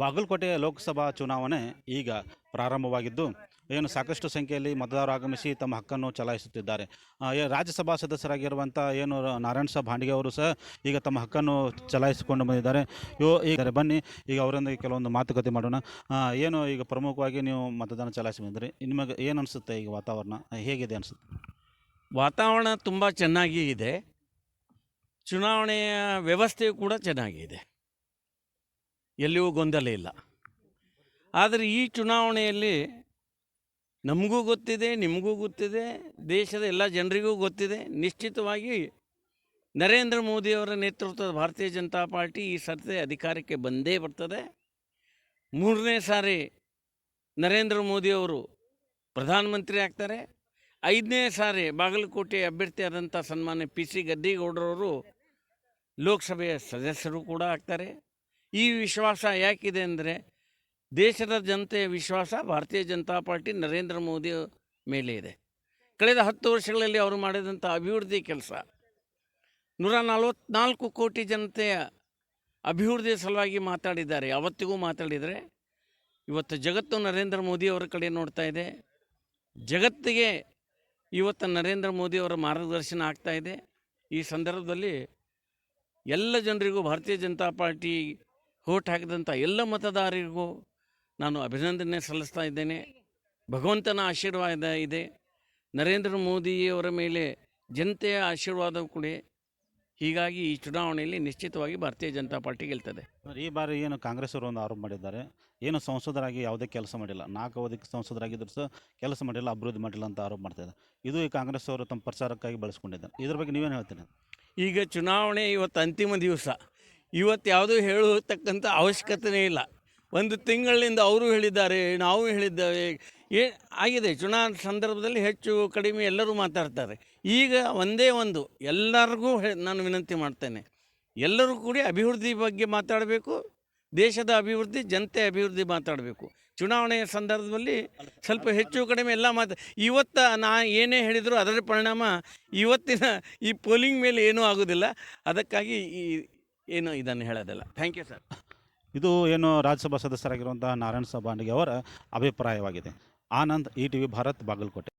ಬಾಗಲಕೋಟೆ ಲೋಕಸಭಾ ಚುನಾವಣೆ ಈಗ ಪ್ರಾರಂಭವಾಗಿದ್ದು, ಏನು ಸಾಕಷ್ಟು ಸಂಖ್ಯೆಯಲ್ಲಿ ಮತದಾರರು ಆಗಮಿಸಿ ತಮ್ಮ ಹಕ್ಕನ್ನು ಚಲಾಯಿಸುತ್ತಿದ್ದಾರೆ. ರಾಜ್ಯಸಭಾ ಸದಸ್ಯರಾಗಿರುವಂಥ ಏನು ನಾರಾಯಣ ಸಾಬ್ ಹಾಂಡಿಗೆ ಅವರು ಸಹ ಈಗ ತಮ್ಮ ಹಕ್ಕನ್ನು ಚಲಾಯಿಸಿಕೊಂಡು ಬಂದಿದ್ದಾರೆ. ಯೋ ಈಗ ಬನ್ನಿ, ಈಗ ಅವರೊಂದಿಗೆ ಕೆಲವೊಂದು ಮಾತುಕತೆ ಮಾಡೋಣ. ಏನು ಈಗ ಪ್ರಮುಖವಾಗಿ ನೀವು ಮತದಾನ ಚಲಾಯಿಸಿ ಬಂದಿರಿ ನಿಮಗೆ ಏನು ಅನಿಸುತ್ತೆ ಈಗ ವಾತಾವರಣ? ಹೇಗಿದೆ ಅನಿಸುತ್ತೆ? ವಾತಾವರಣ ತುಂಬ ಚೆನ್ನಾಗಿ ಇದೆ. ಚುನಾವಣೆಯ ವ್ಯವಸ್ಥೆಯು ಕೂಡ ಚೆನ್ನಾಗಿದೆ. ಎಲ್ಲಿಯೂ ಗೊಂದಲ ಇಲ್ಲ. ಆದರೆ ಈ ಚುನಾವಣೆಯಲ್ಲಿ ನಮಗೂ ಗೊತ್ತಿದೆ, ನಿಮಗೂ ಗೊತ್ತಿದೆ, ದೇಶದ ಎಲ್ಲ ಜನರಿಗೂ ಗೊತ್ತಿದೆ. ನಿಶ್ಚಿತವಾಗಿ ನರೇಂದ್ರ ಮೋದಿಯವರ ನೇತೃತ್ವದ ಭಾರತೀಯ ಜನತಾ ಪಾರ್ಟಿ ಈ ಸರ್ತಿ ಅಧಿಕಾರಕ್ಕೆ ಬಂದೇ ಬರ್ತದೆ. ಮೂರನೇ ಸಾರಿ ನರೇಂದ್ರ ಮೋದಿಯವರು ಪ್ರಧಾನಮಂತ್ರಿ ಆಗ್ತಾರೆ. ಐದನೇ ಸಾರಿ ಬಾಗಲಕೋಟೆ ಅಭ್ಯರ್ಥಿಯಾದಂಥ ಸನ್ಮಾನ್ಯ ಪಿ ಸಿ ಗದ್ದಿಗೌಡರವರು ಲೋಕಸಭೆಯ ಸದಸ್ಯರು ಕೂಡ ಆಗ್ತಾರೆ. ಈ ವಿಶ್ವಾಸ ಯಾಕಿದೆ ಅಂದರೆ ದೇಶದ ಜನತೆಯ ವಿಶ್ವಾಸ ಭಾರತೀಯ ಜನತಾ ಪಾರ್ಟಿ ನರೇಂದ್ರ ಮೋದಿ ಮೇಲೆ ಇದೆ. ಕಳೆದ ಹತ್ತು ವರ್ಷಗಳಲ್ಲಿ ಅವರು ಮಾಡಿದಂಥ ಅಭಿವೃದ್ಧಿ ಕೆಲಸ ನೂರ ನಲವತ್ನಾಲ್ಕು ಕೋಟಿ ಜನತೆಯ ಅಭಿವೃದ್ಧಿಯ ಸಲುವಾಗಿ ಮಾತಾಡಿದ್ದಾರೆ. ಅವತ್ತಿಗೂ ಮಾತಾಡಿದರೆ ಇವತ್ತು ಜಗತ್ತು ನರೇಂದ್ರ ಮೋದಿಯವರ ಕಡೆ ನೋಡ್ತಾ ಇದೆ. ಜಗತ್ತಿಗೆ ಇವತ್ತು ನರೇಂದ್ರ ಮೋದಿಯವರ ಮಾರ್ಗದರ್ಶನ ಆಗ್ತಾ ಇದೆ. ಈ ಸಂದರ್ಭದಲ್ಲಿ ಎಲ್ಲ ಜನರಿಗೂ ಭಾರತೀಯ ಜನತಾ ಪಾರ್ಟಿ ಹೋಟ್ ಹಾಕಿದಂಥ ಎಲ್ಲ ಮತದಾರರಿಗೂ ನಾನು ಅಭಿನಂದನೆ ಸಲ್ಲಿಸ್ತಾ ಇದ್ದೇನೆ. ಭಗವಂತನ ಆಶೀರ್ವಾದ ಇದೆ. ನರೇಂದ್ರ ಮೋದಿಯವರ ಮೇಲೆ ಜನತೆಯ ಆಶೀರ್ವಾದ ಕೂಡ ಹೀಗಾಗಿ ಈ ಚುನಾವಣೆಯಲ್ಲಿ ನಿಶ್ಚಿತವಾಗಿ ಭಾರತೀಯ ಜನತಾ ಪಾರ್ಟಿ ಗೆಲ್ತದೆ. ಈ ಬಾರಿ ಏನು ಕಾಂಗ್ರೆಸ್ ಅವರು ಒಂದು ಆರೋಪ ಮಾಡಿದ್ದಾರೆ. ಏನು ಸಂಸದರಾಗಿ ಯಾವುದೇ ಕೆಲಸ ಮಾಡಿಲ್ಲ. ನಾಲ್ಕು ಅವಧಿಗೆ ಸಂಸದರಾಗಿದ್ದರೂ ಸಹ ಕೆಲಸ ಮಾಡಿಲ್ಲ ಅಭಿವೃದ್ಧಿ ಮಾಡಿಲ್ಲ ಅಂತ ಆರೋಪ ಮಾಡ್ತಿದ್ದಾರೆ ಇದು ಈ ಕಾಂಗ್ರೆಸ್ ಅವರು ತಮ್ಮ ಪ್ರಚಾರಕ್ಕಾಗಿ ಬಳಸ್ಕೊಂಡಿದ್ದಾರೆ. ಇದ್ರ ಬಗ್ಗೆ ನೀವೇನು ಹೇಳ್ತೀನಿ ಈಗ ಚುನಾವಣೆ ಇವತ್ತು ಅಂತಿಮ ದಿವಸ. ಇವತ್ತು ಯಾವುದೂ ಹೇಳತಕ್ಕಂಥ ಅವಶ್ಯಕತೆಯೇ ಇಲ್ಲ. ಒಂದು ತಿಂಗಳಿಂದ ಅವರು ಹೇಳಿದ್ದಾರೆ, ನಾವು ಹೇಳಿದ್ದೇವೆ. ಏ, ಆಗಿದೆ, ಚುನಾವಣೆ ಸಂದರ್ಭದಲ್ಲಿ ಹೆಚ್ಚು ಕಡಿಮೆ ಎಲ್ಲರೂ ಮಾತಾಡ್ತಾರೆ. ಈಗ ಒಂದೇ ಒಂದು, ಎಲ್ಲರಿಗೂ ನಾನು ವಿನಂತಿ ಮಾಡ್ತೇನೆ. ಎಲ್ಲರೂ ಕೂಡಿ ಅಭಿವೃದ್ಧಿ ಬಗ್ಗೆ ಮಾತಾಡಬೇಕು, ದೇಶದ ಅಭಿವೃದ್ಧಿ, ಜನತೆ ಅಭಿವೃದ್ಧಿ ಮಾತಾಡಬೇಕು. ಚುನಾವಣೆಯ ಸಂದರ್ಭದಲ್ಲಿ ಸ್ವಲ್ಪ ಹೆಚ್ಚು ಕಡಿಮೆ ಎಲ್ಲ ಮಾತು, ಇವತ್ತು ನಾ ಏನೇ ಹೇಳಿದರೂ ಅದರ ಪರಿಣಾಮ ಇವತ್ತಿನ ಈ ಪೋಲಿಂಗ್ ಮೇಲೆ ಏನೂ ಆಗೋದಿಲ್ಲ. ಅದಕ್ಕಾಗಿ ಈ ಏನು ಇದನ್ನು ಹೇಳೋದಿಲ್ಲ. ಥ್ಯಾಂಕ್ ಯು ಸರ್ ಇದು ಏನು ರಾಜ್ಯಸಭಾ ಸದಸ್ಯರಾಗಿರುವಂತಹ ನಾರಾಯಣ ಸಾಬ್ ಬಾಂಡಿಗೆ ಅವರ ಅಭಿಪ್ರಾಯವಾಗಿದೆ. Anand E T V Bharat, Bagalkote.